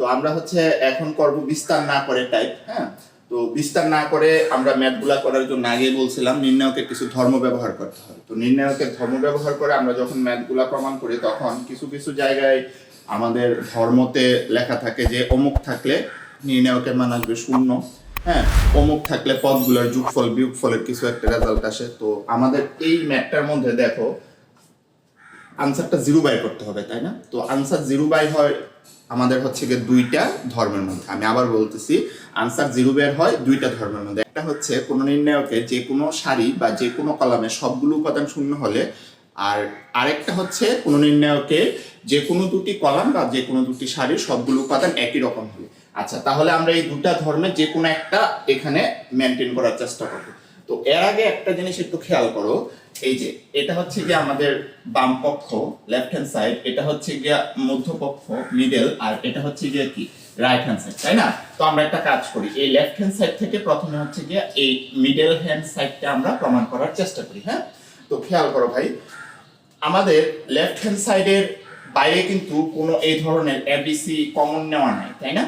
তো আমরা হচ্ছে এখন করব বিস্তার না করে টাইপ হ্যাঁ? তো বিস্তার না করে আমরা ম্যাথগুলা করার জন্য আগে বলছিলাম, নির্ণায়কের কিছু ধর্ম ব্যবহার করতে হবে। তো নির্ণায়কের ধর্ম ব্যবহার করে আমরা যখন ম্যাথগুলা প্রমাণ করি, তখন কিছু কিছু জায়গায় আমাদের ধর্মতে লেখা থাকে যে অমুক থাকলে নির্ণায়কের মান আসবে শূন্য হ্যাঁ? অমুক থাকলে পদগুলোর যোগফল, বিয়োগফলের কিছু একটা রেজাল্ট আসে। তো আমাদের এই ম্যাথটার মধ্যে দেখো আনসারটা জিরো বাই করতে হবে, তাই না? তো আনসার জিরো বাই হয় আমাদের হচ্ছে গিয়ে দুইটা ধর্মের মধ্যে। আমি আবার বলতেছি, আনসার জিরো বের হয় দুইটা ধর্মের মধ্যে। একটা হচ্ছে কোনো নির্ণায়কে যে কোনো সারি বা যে কোনো কলামে সবগুলো উপাদান শূন্য হলে, আর আরেকটা হচ্ছে কোনো নির্ণায়কে যে কোনো দুটি কলাম বা যে কোনো দুটি সারির সবগুলো উপাদান একই রকম হবে আচ্ছা তাহলে আমরা এই দুটা ধর্মের যে কোনো একটা এখানে মেনটেন করার চেষ্টা করব। তো এর আগে একটা জিনিস একটু খেয়াল করো এই যে, এটা হচ্ছে গিয়ে আমাদের বাম পক্ষ লেফট হ্যান্ড সাইড এটা হচ্ছে গিয়ে মধ্যপক্ষ মিডল আর এটা হচ্ছে গিয়ে কি? রাইট হ্যান্ড সাইড তাই না? তো আমরা একটা কাজ করি, এই লেফট হ্যান্ড সাইড থেকে প্রথমে হচ্ছে গিয়ে এই মিডল হ্যান্ড সাইডটা আমরা প্রমাণ করার চেষ্টা করি হ্যাঁ? তো খেয়াল করো ভাই, আমাদের লেফট হ্যান্ড সাইডের বাইরে কিন্তু কোনো এই ধরনের এবিসি কমন নেওয়া নাই, তাই না?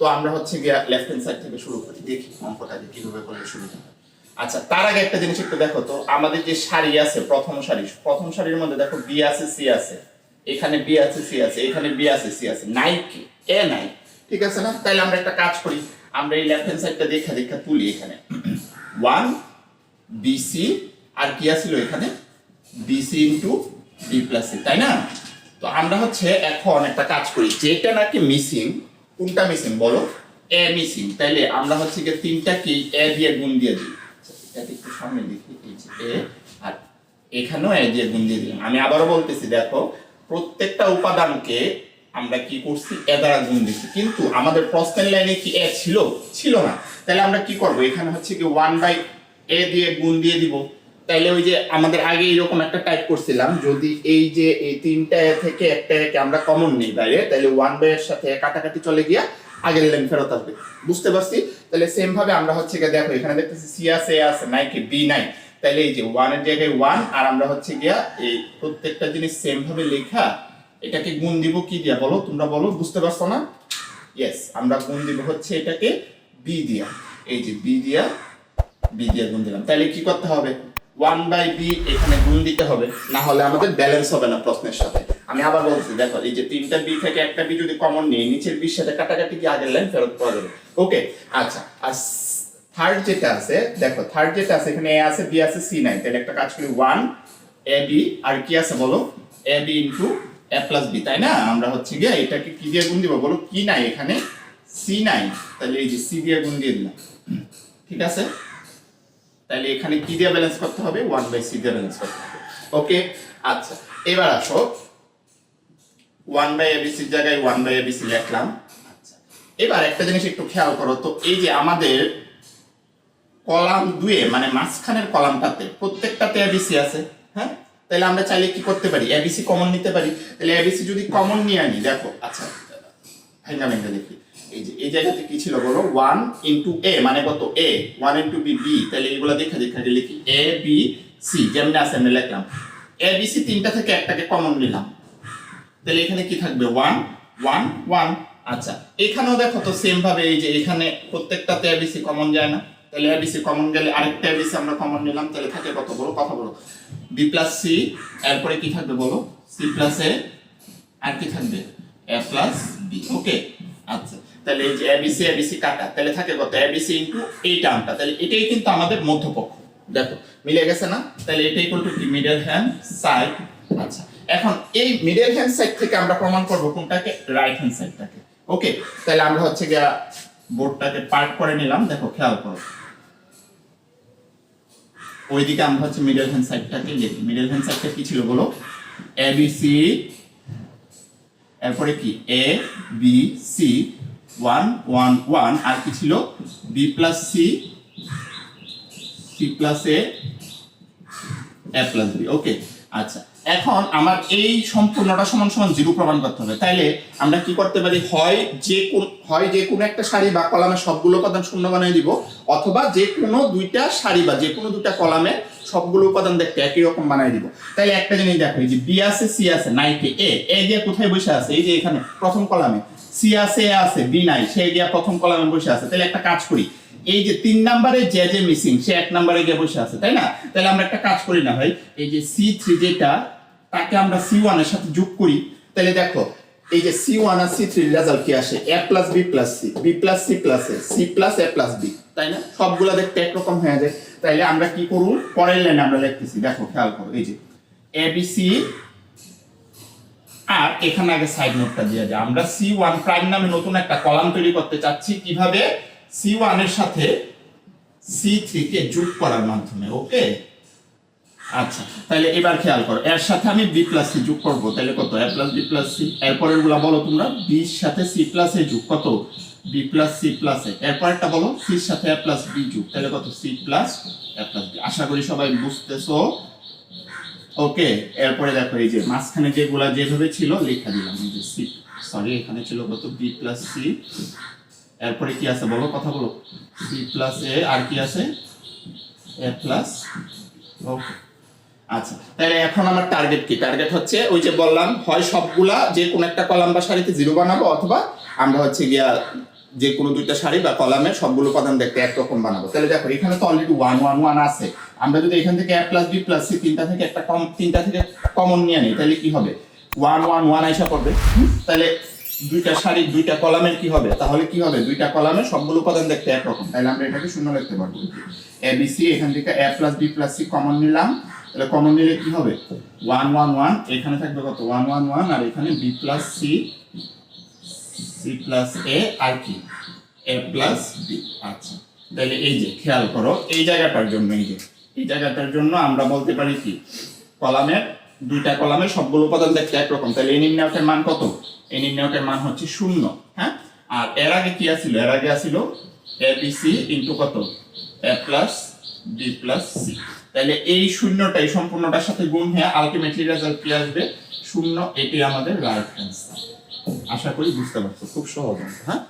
তো আমরা হচ্ছে গিয়ে লেফট হ্যান্ড সাইড থেকে শুরু করি, দেখি অঙ্কটাকে কীভাবে করলে শুরু হয়। আচ্ছা তার আগে একটা জিনিস একটু দেখো তো, আমাদের যে সারি আছে, প্রথম সারি প্রথম সারির মধ্যে দেখো বি আছে সি আছে। এখানে বি আছে সি আছে, এখানে বি আছে সি আছে। নাই কি এ নাই ঠিক আছে না? তাইলে আমরা একটা কাজ করি, আমরা এই লেফট হ্যান্ড সাইডটা দেখা দেখা তুলি এখানে। ওয়ান বিসি আর কি আছিল এখানে? B C into B plus C তাই না? তো আমরা হচ্ছে এখন একটা কাজ করি, যেটা নাকি মিসিং কোনটা মিসিং বলো? এ মিসিং তাইলে আমরা হচ্ছে গিয়ে তিনটা কি? এ দিয়ে গুণ দিয়ে দিই। এটাকে একটু সামনে দেখি, এই যে এ, আর এখানেও এ দিয়ে গুণ দিয়ে দিলাম। আমি আবারও বলতেছি, দেখো, প্রত্যেকটা উপাদানকে আমরা কি করছি? এ দ্বারা গুণ দিচ্ছি। কিন্তু আমাদের প্রশ্নের লাইনে কি এ ছিল? ছিল না। তাহলে আমরা কি করব? এখানে হচ্ছে কি ওয়ান বাই এ দিয়ে গুণ দিয়ে দিব। তাইলে ওই যে আমাদের আগে এরকম একটা টাইপ করছিলাম, যদি এই যে এই তিনটা থেকে একটা একে আমরা কমন নিই বাইরে, তাহলে ওয়ান বাই এর সাথে কাটাকাটি চলে গিয়া আগের লাইন ফেরত আসবে। বুঝতে পারছি? তাহলে সেম ভাবে আমরা হচ্ছে গিয়ে দেখো, এখানে দেখতেছি সি আছে এ আছে, নাই কি? বি নাই। তাহলে এই যে ওয়ানের জায়গায় ওয়ান আর আমরা হচ্ছে গিয়া এই প্রত্যেকটা জিনিস সেম ভাবে লেখা, এটাকে গুণ দিব কি দিয়া? বলো, তোমরা বলো, বুঝতে পারছ না? ইয়েস আমরা গুণ দিব হচ্ছে এটাকে বি দিয়া। এই যে বি দিয়া বি দিয়ে গুণ দিলাম। তাহলে কি করতে হবে? ওয়ান বাই বি এখানে গুণ দিতে হবে, না হলে আমাদের ব্যালেন্স হবে না প্রশ্নের সাথে। আমি আবার বলছি, দেখো, এই যে তিনটা বি থেকে একটা বি যদি কমন নিই নিচের বির সাথে কাটাকাটি কি আগের লাইন ফেরত পাওয়া যাবে? ওকে আচ্ছা আর থার্ড যেটা আছে, দেখো থার্ড যেটা আছে, এখানে এ আছে বি আছে সি নাই, তাহলে একটা কাজ করি ওয়ান এ বি আর কি আছে বলো? A B into A plus B তাই না? আমরা হচ্ছে গিয়ে এটাকে কি দিয়ে গুণ দিব? বলো, কি নাই এখানে? সি নাই, তাহলে এই যে সি দিয়ে গুণ দিয়ে দিলাম। ঠিক আছে? তাহলে এখানে কি দিয়ে ব্যালেন্স করতে হবে? ওয়ান বাই সি দিয়ে ব্যালেন্স করতে হবে। ওকে আচ্ছা এবার আসো। ওয়ান বাই এবিসির জায়গায় ওয়ান বাই এবিসি লিখলাম। এবার একটা জিনিস একটু খেয়াল করো, তো এই যে আমাদের কলাম দুয়ে মানে মাঝখানের কলামটাতে প্রত্যেকটাতে এবিসি আছে হ্যাঁ? তাহলে আমরা চাইলে কি করতে পারি? এবিসি কমন নিতে পারি। তাহলে এবিসি যদি কমন নিয়ে আনি, দেখো আচ্ছা ভেঙ্গা ভেঙ্গা দেখি। এই যে, এই জায়গাতে কি ছিল বলো? ওয়ান ইন্টু এ মানে কত? A one into B B তাহলে এগুলো দেখে দেখে লিখি। এ বি সি যেমনি আছে আমি লিখলাম। এ বি সি তিনটা থেকে একটাকে কমন নিলাম। তাহলে এখানে কি থাকবে? ওয়ান ওয়ান ওয়ান আচ্ছা এখানেও দেখো তো সেম ভাবে এই যে এখানে প্রত্যেকটাতে এবিসি কমন যায় না। তাহলে এবিসি কমন গেলে আরেকটা এবিসি আমরা কমন নিলাম। তাহলে থাকে কত বলো? কথা বলো। বি প্লাস সি এরপরে কি থাকবে বলো? সি প্লাস এ আর কি থাকবে? এ প্লাস বি ওকে আচ্ছা। তাহলে এই যে এবিসি এবিসি কাটা। তাহলে থাকে কত? এবিসি ইন্টু এই টার্মটা তাহলে এটাই কিন্তু আমাদের মধ্যপক্ষ। দেখো, মিলে গেছে না? তাহলে এটা ইকুয়াল টু কি? মিডল হ্যান্ড সাইড আচ্ছা। এখন এই মিডল হ্যান্ড সাইড থেকে আমরা প্রমাণ করব কোনটাকে রাইট হ্যান্ড সাইডটাকে ওকে তাহলে আমরা হচ্ছে গিয়া বোর্ডটাকে পার্ট করে নিলাম। দেখো, খেয়াল করো। ওইদিকে আমরা হচ্ছে মিডল হ্যান্ড সাইডটাকে লিখি মিডল হ্যান্ড সাইডটা কি ছিল বলো? এ বি সি এরপরে কি? A B C one one one আর কি ছিল? B plus C C plus A plus B okay আচ্ছা। এখন আমার এই সম্পূর্ণটা সমান সমান জিরো প্রমাণ করতে হবে। তাইলে আমরা কি করতে পারি? হয় যে কোন হয় যে কোনো একটা সারি বা কলামে সবগুলো উপাদান শূন্য বানিয়ে দিব, অথবা যে কোনো দুইটা সারি বা যে কোনো দুইটা কলামে সবগুলো উপাদান দেখতে একই রকম বানিয়ে দিব। তাইলে একটা জিনিস দেখো, এই যে বি আছে সি আছে, নাই কে? এ এ যে কোথায় বসে আছে? এই যে এখানে, প্রথম কলামে। সি আছে এ আছে বি নাই, সে গিয়া প্রথম কলামে বসে আছে। তাহলে একটা কাজ করি। এই যে তিন নাম্বারে যে যে মিসিং সে এক নাম্বারে গিয়ে বসে আছে, তাই না? তাহলে আমরা একটা কাজ করি না ভাই, এই যে সি থ্রি যেটা, তাকে আমরা সি ওয়ানের সাথে যোগ করি। তাহলে দেখো, এই যে সি ওয়ান আর সি থ্রির রেজাল্ট কি আসে? A plus B plus C B plus C plus A C plus A plus B তাই না? সবগুলা দেখতে একরকম হয়ে যায়। তাইলে আমরা কি করব? পরের লাইনে আমরা লিখতেছি, দেখো, খেয়াল করো, এই যে এ বি সি আর এখানে আগে সাইড নোটটা দিয়ে যায় আমরা সি ওয়ান প্রাইম নামে নতুন একটা কলাম তৈরি করতে চাচ্ছি, কীভাবে? সি ওয়ানের সাথে সি থ্রি কে যোগ করার মাধ্যমে, ওকে? আচ্ছা তাহলে এবার খেয়াল করো, এর সাথে আমি বি প্লাস সি যোগ করব তাহলে কত? A plus B plus C এরপরেরগুলা বলো তোমরা বির সাথে সি প্লাস এ যোগ কত? B plus C plus A এরপরেরটা বলো সির সাথে এ প্লাস বি যোগ তাহলে কত? C plus A plus B আশা করি সবাই বুঝতেছো? ওকে, এরপরে দেখো, এই যে মাঝখানে যেগুলা যেভাবে ছিল, লেখা দিলাম যে সি সরি এখানে ছিল কত? বি প্লাস সি এরপরে কি আছে বলো কথা বলো সি প্লাস এ আর কি আছে? এ প্লাস ওকে আচ্ছা তাহলে এখন আমার টার্গেট কি? টার্গেট হচ্ছে ওই যে বললাম, হয় সবগুলা যে কোনো একটা কলাম বা সারিতে জিরো বানাবো, অথবা আমরা হচ্ছে গিয়া যে কোনো দুইটা সারি বা কলামে সবগুলো উপাদান দেখতে একরকম বানাবো। তাহলে দেখো, এখানে তো অলরেডি ওয়ান ওয়ান ওয়ান আছে। আমরা যদি এখান থেকে A plus B plus C তিনটা থেকে একটা কম, তিনটা থেকে কমন নিয়ে নিই, তাহলে কি হবে? ওয়ান ওয়ান ওয়ান আইসা পড়বে তাহলে দুইটা সারি দুইটা কলামের কি হবে? তাহলে কি হবে? দুইটা কলামে সবগুলো উপাদান দেখতে একরকম। তাহলে আমরা এটাকে শূন্য লিখতে পারব। এ বি সি এখান থেকে A plus B plus C common নিলাম। তাহলে কমন নিলে কি হবে? ওয়ান ওয়ান ওয়ান এখানে থাকবে কত? ওয়ান ওয়ান ওয়ান আর এখানে B plus C C plus A আর কি? এ প্লাস বি আচ্ছা। তাহলে এই যে, খেয়াল করো, এই জায়গাটার জন্য, এই যে, এই জায়গাটার জন্য আমরা বলতে পারি কি? কলামের দুইটা কলামের সবগুলো উপাদান দেখতে একরকম। তাহলে এই নির্ণায়কের মান কত? এই নির্ণায়কের মান হচ্ছে শূন্য হ্যাঁ? আর এর আগে কি আছিল? এর আগে আছিল এ বি সি ইন্টু কত? A plus B plus C. তাহলে এই শূন্যটাই সম্পূর্ণটার সাথে গুণ হয়ে আলটিমেটলি রেজাল্ট কি আসবে? শূন্য এটি আমাদের রাইট অ্যান্সার আশা করি বুঝতে পারছ। খুব সহজ হ্যাঁ?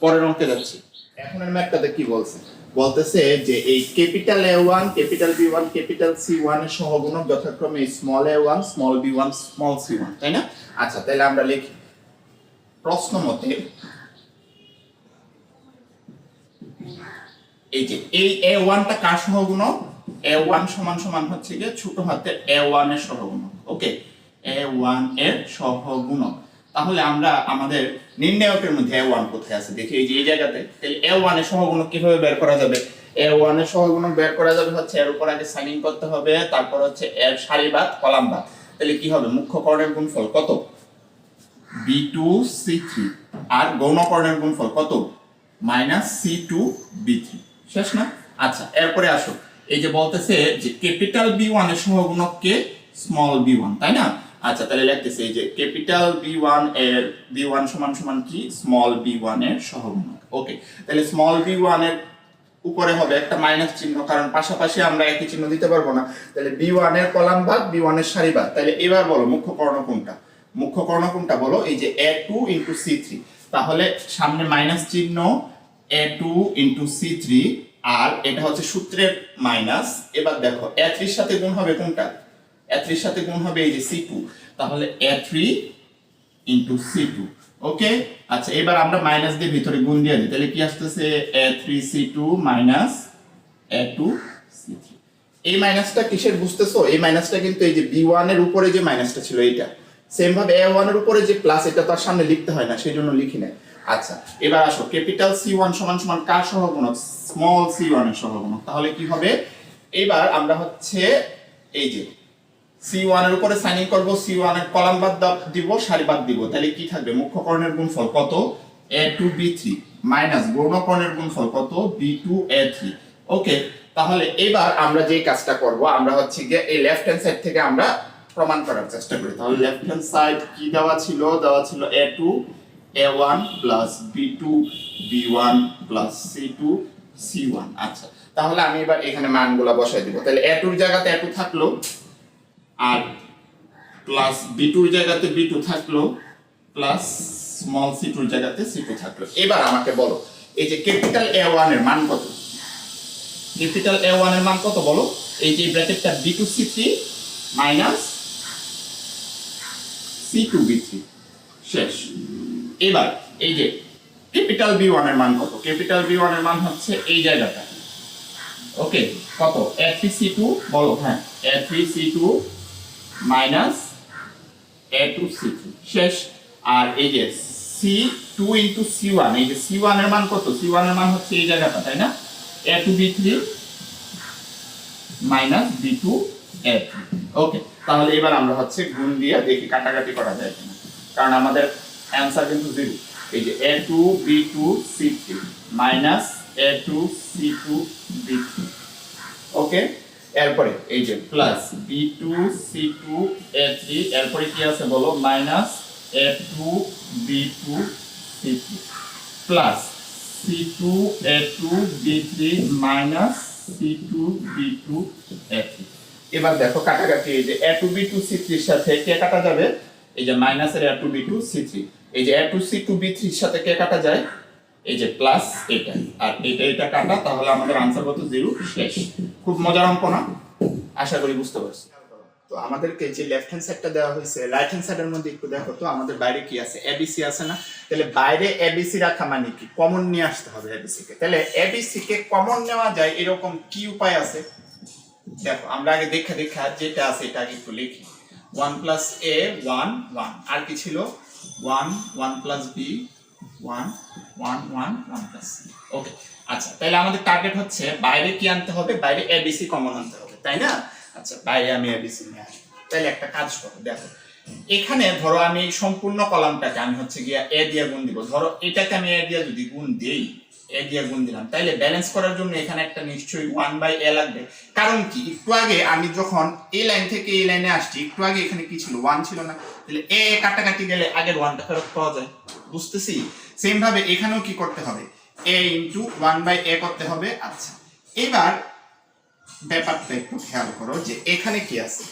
পরের অঙ্কে যাচ্ছি। এখন এর ম্যাপটাতে কি বলছে? বলতেছে যে এই capital A one capital B one capital C ওয়ানের সহগুণক যথাক্রমে small A one small B one small C one তাই না? আচ্ছা তাহলে আমরা লিখি। প্রশ্ন মতে, এই যে, এই এ ওয়ানটা কার সহগুণক? এ ওয়ান সমান সমান হচ্ছে গিয়ে ছোট হাতের এ ওয়ানের সহগুণক ওকে এ ওয়ানের সহগুণক। তাহলে আমরা আমাদের নির্ণায়কের মধ্যে এ ওয়ান কোথায় আছে? দেখি এই যে, এই জায়গাতে। তাহলে এ ওয়ানের সহগুণক কীভাবে বের করা যাবে? এ ওয়ানের সহগুণক বের করা যাবে হচ্ছে এর উপর আগে সাইন করতে হবে, তারপর হচ্ছে এর সারিবাদ কলাম বাদ তাহলে কি হবে? মুখ্য করণের গুণফল কত? বি টু সি থ্রি আর গৌণকর্ণের গুণফল কত? Minus C two B three শেষ না? আচ্ছা এরপরে আসো। এই যে বলতেছে যে ক্যাপিটাল বি ওয়ানের সহগুণক কে স্মল বি ওয়ান তাই না? আচ্ছা তাহলে লিখতেছে যে ক্যাপিটাল বি ওয়ানের বি ওয়ান সমান সমান কি? স্মল বি এর সহগুণক। ওকে তাহলে স্মল বি এর উপরে হবে একটা মাইনাস চিহ্ন, কারণ পাশাপাশি আমরা একই চিহ্ন দিতে পারব না। তাহলে বি এর কলাম বাদ বি এর সারি বাদ। তাহলে এবার বলো, মুখ্য কর্ণ কোনটা? মুখ্য কর্ণ কোনটা? বলো, এই যে A two into C three তাহলে সামনে মাইনাস চিহ্ন A two into C three আর এটা হচ্ছে সূত্রের মাইনাস এবার দেখো এ থ্রির সাথে গুণ হবে কোনটা? এ থ্রির সাথে গুণ হবে এই যে সি টু তাহলে A three into C two okay আচ্ছা এবার আমরা মাইনাস দিয়ে ভিতরে গুণ দিয়ে দিই, তাহলে কি আসতেছে? A three C two minus A two C three এই মাইনাসটা কিসের বুঝতেছো? এই মাইনাসটা কিন্তু এই যে বি ওয়ানের উপরে যে মাইনাসটা ছিল এইটা সেম ভাবে এ ওয়ানের উপরে যে প্লাস এটা তার সামনে লিখতে হয় না সেই জন্য লিখি না আচ্ছা এবার আসো ক্যাপিটাল সি ওয়ান সমান সমান কার সহগুণক? স্মল সি ওয়ানের সহগুণক, তাহলে কি হবে? এবার আমরা হচ্ছে এই যে সি ওয়ানের উপরে সাইনিং করব সি ওয়ানের কলাম বাদ দিব, সারি বাদ দিব। তাহলে কি থাকবে? মুখ্য কর্ণের গুণফল কত? A two B three minus গৌণ কর্ণের গুণফল কত? B two A three okay তাহলে এবার আমরা যে কাজটা করব, আমরা হচ্ছে গিয়ে এই লেফট হ্যান্ড সাইড থেকে আমরা প্রমাণ করার চেষ্টা করি। তাহলে লেফট হ্যান্ড সাইড কি দেওয়া ছিল? দেওয়া ছিল A two A one plus B two B one plus C two C one আচ্ছা তাহলে আমি এবার এখানে মানগুলা বসাই দিব। তাহলে এ টুর জায়গাতে এ টু থাকল। আর প্লাস বি টুর জায়গাতে বি টু থাকল প্লাস স্মল সি টুর জায়গাতে সি টু থাকল। এবার আমাকে বলো, এই যে ক্যাপিটাল এ ওয়ানের মান কত? ক্যাপিটাল এ ওয়ানের মান কত বলো? এই যে ব্র্যাকেটটা B two C three minus C two B three শেষ। এবার এই যে ক্যাপিটাল বি ওয়ানের মান কত? ক্যাপিটাল বি ওয়ানের মান হচ্ছে এই জায়গাটা। ওকে কত? এ থ্রি সি টু বলো হ্যাঁ A three C two minus A two C two. শেষ। আর এই যে C two into C one, এই যে সি ওয়ানের মান কত? সি ওয়ানের মান হচ্ছে এই জায়গাটা, তাই না? A two B three minus B two A three. Okay, তাহলে এবার আমরা হচ্ছে গুণ দিয়ে দেখি কাটাকাটি করা যায় কিনা। কারণ আমাদের অ্যান্সার কিন্তু জিরো। এই যে A two B two C three minus A two C two B three. Okay? এরপরে এই যে plus B two C two A three এরপরে কি আছে বলো? Minus A two B two C three plus C two A two B three minus C two B two A three এবার দেখো কাটাকাটি এই যে A two B two C থ্রির সাথে কে কাটা যাবে? এই যে মাইনাসের A two B two C three এই যে A two C two B থ্রির সাথে কে কাটা যায়? এই যে প্লাস এটা, আর এটা এটা কাটা, তাহলে আমাদের আনসার কত? জিরো শেষ খুব মজার অঙ্ক না? আশা করি বুঝতে পারছি। তো আমাদেরকে যে লেফট হ্যান্ড সাইডটা দেওয়া হয়েছে রাইট হ্যান্ড সাইডের মধ্যে একটু দেখো তো, আমাদের বাইরে কি আছে? এবিসি আছে না? তাহলে বাইরে এবিসি রাখা মানে কি? কমন নিয়ে আসতে হবে এবিসি কে। তাহলে এবিসি কে কমন নেওয়া যায়, এরকম কি উপায় আছে? দেখো, আমরা আগে দেখা দেখা যেটা আছে এটা আগে একটু লিখি। One plus A one one আর কি ছিল? One one plus B one one one one plus okay আচ্ছা তাহলে আমাদের টার্গেট হচ্ছে বাইরে কি আনতে হবে? বাইরে এবিসি কমন আনতে হবে, তাই না? আচ্ছা বাইরে আমি এবিসি নিয়ে আসব। তাহলে একটা কাজ করো, দেখো। এখানে ধরো আমি সম্পূর্ণ কলামটাকে আমি হচ্ছে গিয়া এ দিয়ে গুণ দিব। ধরো এটাকে আমি এ দিয়ে যদি গুণ দেই এ দিয়ে গুণ দিলাম তাইলে ব্যালেন্স করার জন্য এখানে একটা নিশ্চয়ই ওয়ান বাই এ লাগবে। কারণ কি? একটু আগে আমি যখন এই লাইন থেকে এই লাইনে আসছি, একটু আগে এখানে কি ছিল? ওয়ান ছিল না। তাহলে এ কাটাকাটি গেলে আগের ওয়ানটা ফেরত পাওয়া যায়। বুঝতেছি? সেম ভাবে এখানেও কি করতে হবে? A into one by A করতে হবে। আচ্ছা এবার ব্যাপারটা একটু খেয়াল করো যে এখানে কি আছে?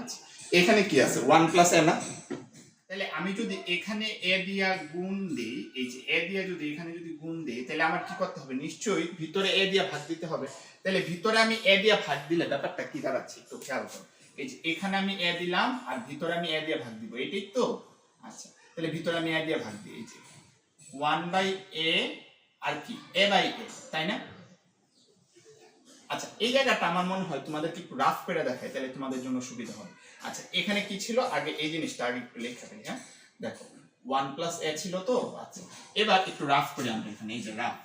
আচ্ছা এখানে কি আছে? ওয়ান প্লাস এ না? তাহলে আমি যদি এখানে এ দিয়া গুণ দিই, এই যে এ দিয়া যদি এখানে যদি গুণ দিই, তাহলে আমার কি করতে হবে? নিশ্চয়ই ভিতরে এ দিয়া ভাগ দিতে হবে। তাহলে ভিতরে আমি এ দিয়া ভাগ দিলে ব্যাপারটা কি দাঁড়াচ্ছে? একটু খেয়াল করো। এই যে এখানে আমি এ দিলাম আর ভিতরে আমি এ দিয়া ভাগ দিব, এটাই তো? আচ্ছা তাহলে ভিতরে আমি এ দিয়া ভাগ দিই, এই যে। ওয়ান বাই এ আর কি? এ বাই এ তাই না? আচ্ছা এই জায়গাটা আমার মনে হয় তোমাদেরকে একটু রাফ করে দেখাই, তাহলে তোমাদের জন্য সুবিধা হবে। আচ্ছা এখানে কি ছিল? আগে এই জিনিসটা আগে একটু লেখা ফেলি হ্যাঁ? দেখো ওয়ান প্লাস এ ছিল তো? আচ্ছা এবার একটু রাফ করে আমরা এখানে, এই যে রাফ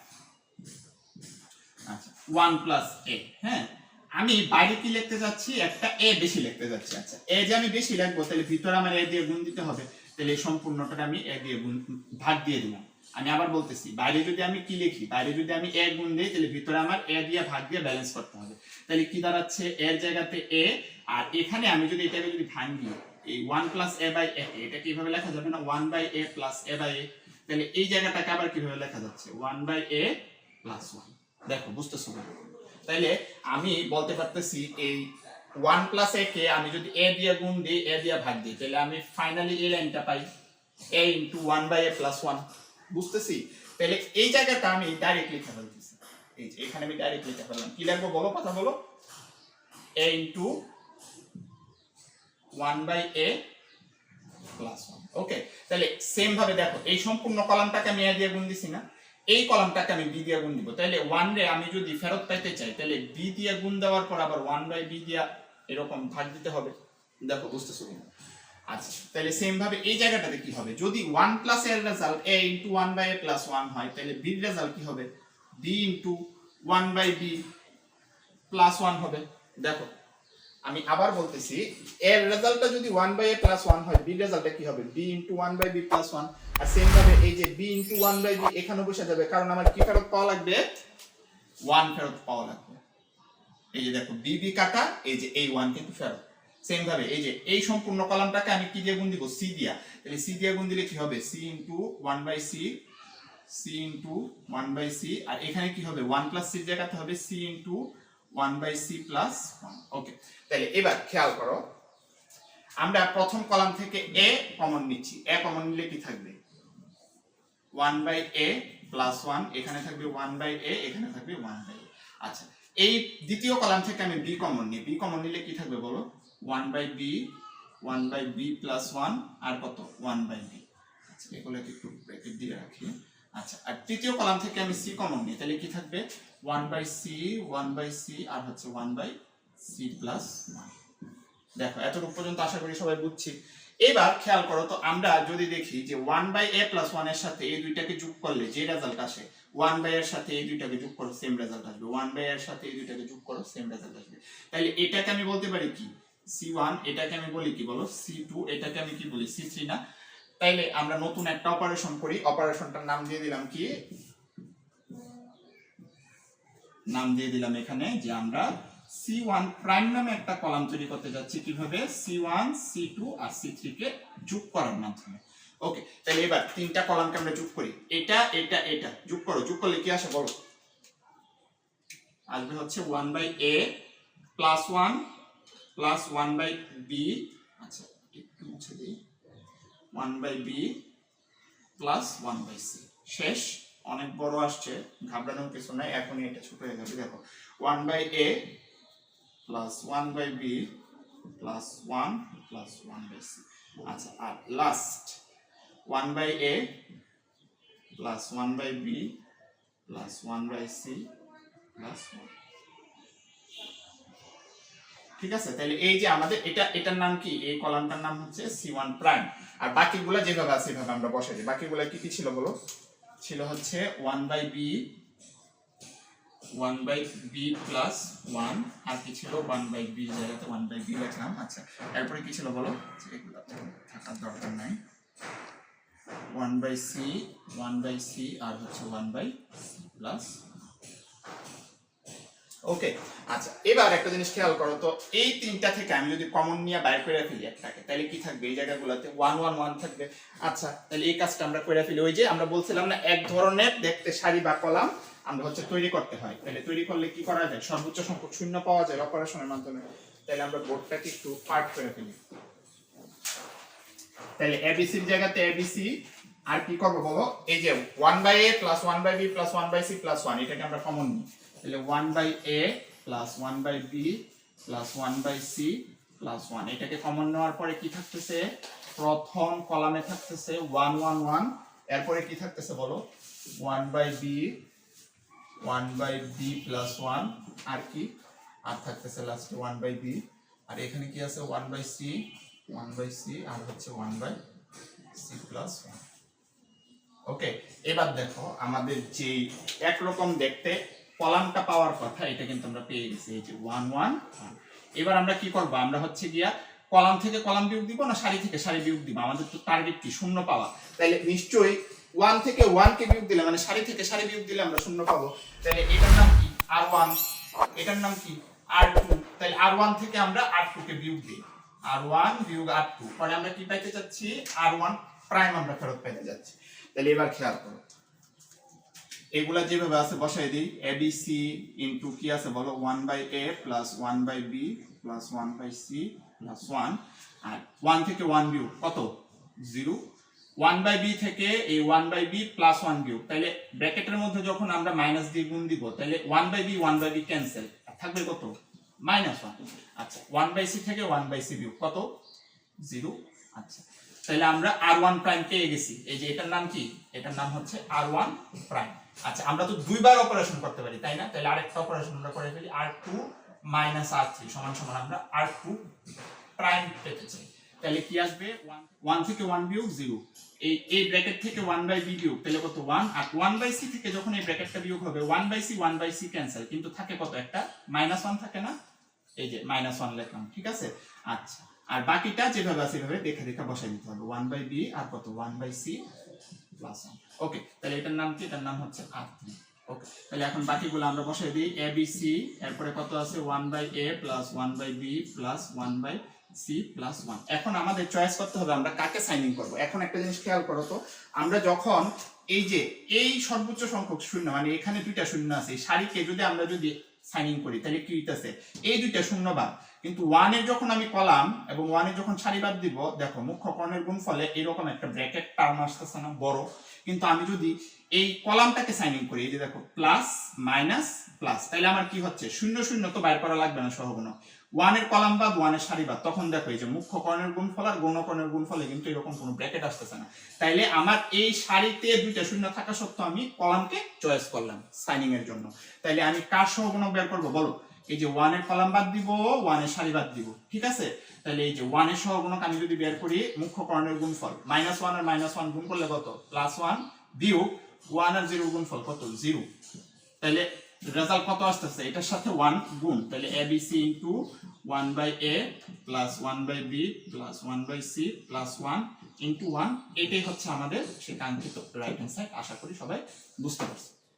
আচ্ছা ওয়ান প্লাস এ হ্যাঁ? আমি বাইরে কি লিখতে যাচ্ছি? একটা এ বেশি লিখতে যাচ্ছি। আচ্ছা এ যে আমি বেশি লিখব, তাহলে ভিতরে আমার এ দিয়ে গুণ দিতে হবে। তাহলে এই সম্পূর্ণটা আমি এ দিয়ে গুণ, ভাগ দিয়ে দিলাম। আমি আবার বলতেছি, বাইরে যদি আমি কি লিখি, বাইরে যদি আমি এ গুণ দিই, তাহলে ভিতরে আমার এ দিয়ে ভাগ দিয়ে ব্যালেন্স করতে হবে। তাহলে কি দাঁড়াচ্ছে? এর জায়গাতে এ আর এখানে আমি যদি এটাকে যদি ভাঙি, এই one plus A by A এটা কীভাবে লেখা যাবে না? One by A plus A by A তাহলে এই জায়গাটাকে আবার কীভাবে লেখা যাচ্ছে? One by A plus one দেখো, বুঝতেছো না? তাইলে আমি বলতে পারতেছি এই ওয়ান প্লাস এ কে আমি যদি এ দিয়ে গুণ দিই এ দিয়ে ভাগ দিই তাহলে আমি ফাইনালি এই লাইনটা পাই A into one by A plus one বুঝতেছি? তাহলে এই জায়গাটা আমি ডাইরেক্ট লিখে ফেলতেছি। এই যে, এখানে আমি ডাইরেক্ট লিখে ফেললাম। কি লিখব বলো, কথা বলো? A into one by A plus one okay তাহলে সেম ভাবে দেখো, এই সম্পূর্ণ কলামটাকে আমি এ দিয়ে গুণ দিছি না। এই কলামটাকে আমি বি দিয়ে গুণ দিব। তাহলে ওয়ান রে আমি যদি ফেরত পাইতে চাই তাহলে বি দিয়ে গুণ দেওয়ার পর আবার ওয়ান বাই বি দিয়া এরকম ভাগ দিতে হবে। দেখো, বুঝতেছো কিনা? আচ্ছা তাহলে সেম ভাবে এই জায়গাটাতে কি হবে? যদি ওয়ান প্লাস এর result A into one by A plus one হয় তাহলে বির রেজাল্ট কি হবে? B into one by B plus one হবে। দেখো আমি আবার বলতেছি, এর রেজাল্টটা যদি one by A plus one হয় বি রেজাল্টটা কি হবে? B into one by B plus one R same ভাবে এই যে B into one by B এখানে বসে যাবে, কারণ আমার কি ফেরত পাওয়া লাগবে? ওয়ান ফেরত পাওয়া লাগবে। এই যে দেখো বি বি কাটা, এই যে এই ওয়ান কিন্তু ফেরত। সেম ভাবে এই যে এই সম্পূর্ণ কলামটাকে আমি কি দিয়ে গুণ দিব? সি দিয়া। তাহলে সি দিয়ে গুণ দিলে কি হবে? C into one by C C into one by C আর এখানে কি হবে? ওয়ান প্লাস সির জায়গাতে হবে C into one by C plus one okay তাহলে এবার খেয়াল করো, আমরা প্রথম কলাম থেকে এ কমন নিচ্ছি। এ কমন নিলে কি থাকবে? One by A plus one এখানে থাকবে ওয়ান বাই এ এখানে থাকবে ওয়ান বাই আচ্ছা এই দ্বিতীয় কলাম থেকে আমি বি কমন নিই। বি কমন নিলে কি থাকবে বলো? One by B one by B plus one আর কত? ওয়ান বাই বি আচ্ছা এগুলোকে একটু ব্র্যাকেট দিয়ে রাখি। আচ্ছা আর তৃতীয় কলাম থেকে আমি সি কমন নিই, তাহলে কি থাকবে? One by C one by C আর হচ্ছে one by C plus one দেখো, এতটুকু পর্যন্ত আশা করি সবাই বুঝছি। এবার খেয়াল করো তো, আমরা যদি দেখি যে ওয়ান বাই এ প্লাস ওয়ানের সাথে এই দুইটাকে যোগ করলে যে রেজাল্ট আসে ওয়ান বাই এর সাথে এই দুইটাকে যোগ করো সেম রেজাল্ট আসবে। ওয়ান বাই এর সাথে এই দুইটাকে যোগ করো সেম রেজাল্ট আসবে। তাহলে এটাকে আমি বলতে পারি কি? সি ওয়ান এটাকে আমি বলি কি বলো? সি টু এটাকে আমি কি বলি? সি থ্রি না? তাইলে আমরা নতুন একটা অপারেশন করি। অপারেশনটার নাম দিয়ে দিলাম কি? নাম দিয়ে দিলাম এখানে যে আমরা সি ওয়ান প্রাইম নামে একটা কলাম তৈরি করতে যাচ্ছি কীভাবে? সি ওয়ান সি টু আর সি থ্রি কে যোগ করার মাধ্যমে। ওকে তাহলে এবার তিনটা কলামকে আমরা যোগ করি। এটা এটা এটা। যোগ করো, যোগ করলে কি আসে বলো? আসবে হচ্ছে one by A plus one plus one by B আচ্ছা একটু মুছে দিই। One by B plus one by C শেষ। অনেক বড় আসছে। ঘাবড়ানোর কিছু নাই। এখনই এটা ছোট হয়ে যাবে। দেখো one by A plus one by B plus one plus one by C আচ্ছা আর last one by A plus one by B plus one by C plus one ঠিক আছে? তাহলে এই যে আমাদের, এটা, এটার নাম কি? এই কলামটার নাম হচ্ছে সি ওয়ান প্রাইম আর বাকিগুলো যেভাবে আছে সেভাবে আমরা বসাই দিই। বাকিগুলো কি কি ছিল বলো? ছিল হচ্ছে one by B one by B plus one আর কি ছিল? ওয়ান বাই বি জায়গাতে ওয়ান বাই বি লিখলাম। আচ্ছা এরপরে কি ছিল বলো? এগুলো থাকার দরকার নাই। One by C one by C আর হচ্ছে ওয়ান বাই প্লাস ওকে আচ্ছা এবার একটা জিনিস খেয়াল করো তো, এই তিনটা থেকে আমি যদি কমন নিয়ে বাইর করে ফেলি একটাকে, তাহলে কি থাকবে এই জায়গাগুলোতে? ওয়ান ওয়ান ওয়ান থাকবে। আচ্ছা তাহলে এই কাজটা আমরা করে ফেলি। ওই যে আমরা বলছিলাম না, এক ধরনের দেখতে সারি বা কলাম আমরা হচ্ছে তৈরি করতে হয়। তাহলে তৈরি করলে কি করা যায়? সর্বোচ্চ সংখ্যক শূন্য পাওয়া যায় অপারেশনের মাধ্যমে। তাহলে আমরা বোর্ডটাকে একটু পার্ট করে ফেলি। তাহলে এবিসির জায়গাতে এবিসি আর কি করব বলো? এই যে one by A plus one by B plus one by C plus one এটাকে আমরা কমন নিই। তাহলে one by A plus one by B plus one by C plus one এটাকে কমন নেওয়ার পরে কি থাকতেছে? প্রথম কলামে থাকতেছে ওয়ান ওয়ান ওয়ান এরপরে কি থাকতেছে বলো? One by B one by B plus one আর কি? আর থাকতেছে লাস্টে ওয়ান বাই বি আর এখানে কি আছে? One by C one by C আর হচ্ছে one by C plus one okay এবার দেখো আমাদের যে একরকম দেখতে কলামটা পাওয়ার কথা, এটা কিন্তু আমরা পেয়ে গেছি, এই যে ওয়ান ওয়ান এবার আমরা কি করব? আমরা হচ্ছে গিয়া কলাম থেকে কলাম বিয়োগ দিব না সারি থেকে সারি বিয়োগ দিব? আমাদের তো টার্গেট কি? শূন্য পাওয়া। তাহলে নিশ্চয়ই ওয়ান থেকে ওয়ান কে বিয়োগ দিলে মানে সারি থেকে সারি বিয়োগ দিলে আমরা শূন্য পাবো। তাহলে এটার নাম কি? আর ওয়ান এটার নাম কি? আর টু তাহলে আর ওয়ান থেকে আমরা আর টু কে বিয়োগ দিই। আর ওয়ান বিয়োগ আর টু পরে আমরা কি পাইতে চাচ্ছি? আর ওয়ান প্রাইম আমরা ফেরত পাইতে যাচ্ছি তাহলে এবার খেয়াল করো। এগুলা যেভাবে আছে, বসাই দিই। এ বি সি ইন্টু কি আছে বলো? One by A plus one by B plus one by C plus one R one থেকে ওয়ান বিউ কত? জিরো ওয়ান বাই বি থেকে এই one by B plus one বিউ তাহলে ব্র্যাকেটের মধ্যে যখন আমরা মাইনাস দিয়ে গুণ দিব তাহলে one by B one by B cancel থাকবে কত? মাইনাস ওয়ান আচ্ছা ওয়ান বাই সি থেকে ওয়ান বাই সি বিউ কত? জিরো আচ্ছা তাহলে আমরা আর ওয়ান প্রাইম পেয়ে গেছি। এই যে এটার নাম কি? এটার নাম হচ্ছে আর ওয়ান প্রাইম আচ্ছা আমরা তো দুইবার অপারেশন করতে পারি, তাই না? তাহলে আরেকটা অপারেশন আমরা করে ফেলি R two minus R three সমান সমান আমরা আর টু প্রাইম পেতে চাই। তাহলে কি আসবে? ওয়ান থেকে ওয়ান বিয়োগ জিরো এই এই ব্র্যাকেট থেকে ওয়ান বাই বি বিয়োগ, তাহলে কত? ওয়ান আর ওয়ান বাই সি থেকে যখন এই ব্র্যাকেটটা বিয়োগ হবে one by C one by C cancel কিন্তু থাকে কত? একটা মাইনাস ওয়ান থাকে না? এই যে মাইনাস ওয়ান লিখলাম ঠিক আছে? আচ্ছা আর বাকিটা যেভাবে আছে সেভাবে দেখে দেখে বসাই দিতে হবে। ওয়ান বাই বি আর কত? One by C plus okay তাহলে এটার নাম কি? এটার নাম হচ্ছে আর থ্রি ওকে তাহলে এখন বাকিগুলো আমরা দিই। এ বি সি এরপরে কত আছে? One by A plus one by B plus one by C plus one এখন আমাদের চয়েস করতে হবে আমরা কাকে সাইন ইন করব। এখন একটা জিনিস খেয়াল করো তো, আমরা যখন এই যে, এই সর্বোচ্চ সংখ্যক শূন্য মানে এখানে দুইটা শূন্য আছে সারিকে যদি আমরা যদি সাইন ইন করি, তাহলে কি হইতেছে? এই দুইটা শূন্য বাদ। কিন্তু ওয়ানে যখন আমি কলাম এবং ওয়ানে যখন সারি বাদ দিব, দেখো, মুখ্য কর্ণের গুণ ফলে এরকম একটা ব্র্যাকেট টার্ম আসতেছে না, বড়। কিন্তু আমি যদি এই কলামটাকে সাইন ইন করি, এই যে দেখো প্লাস মাইনাস প্লাস তাহলে আমার কি হচ্ছে? শূন্য শূন্য তো বাইর করা লাগবে না, সহগুণ। ওয়ানের কলাম বাদ ওয়ানের সারি বাদ। তখন দেখো, এই যে মুখ্য কর্ণের গুণফল আর গৌণকর্ণের গুণফলে কিন্তু এরকম কোনো ব্র্যাকেট আসতেছে না। তাইলে আমার এই সারিতে দুইটা শূন্য থাকা সত্ত্বেও আমি কলামকে চয়েস করলাম সাইনিং এর জন্য। তাইলে আমি কার সহগুণক বের করব? বলো এই যে ওয়ানের কলাম বাদ দিব ওয়ানের সারি বাদ দিব, ঠিক আছে? তাহলে এই যে ওয়ানের সহগুণক আমি যদি বের করি মুখ্য কর্ণের গুণফল মাইনাস ওয়ান আর মাইনাস ওয়ান গুণ করলে কত? প্লাস ওয়ান বিয়োগ ওয়ান আর জিরো গুণফল কত? জিরো তাহলে রেজাল্ট কত আসতেছে? এটার সাথে ওয়ান গুণ। তাহলে A B C into one by A plus one by B plus one by C plus one into one এটাই হচ্ছে আমাদের সে কাঙ্ক্ষিত রাইট হ্যান্ড সাইড আশা করি সবাই বুঝতে পারছে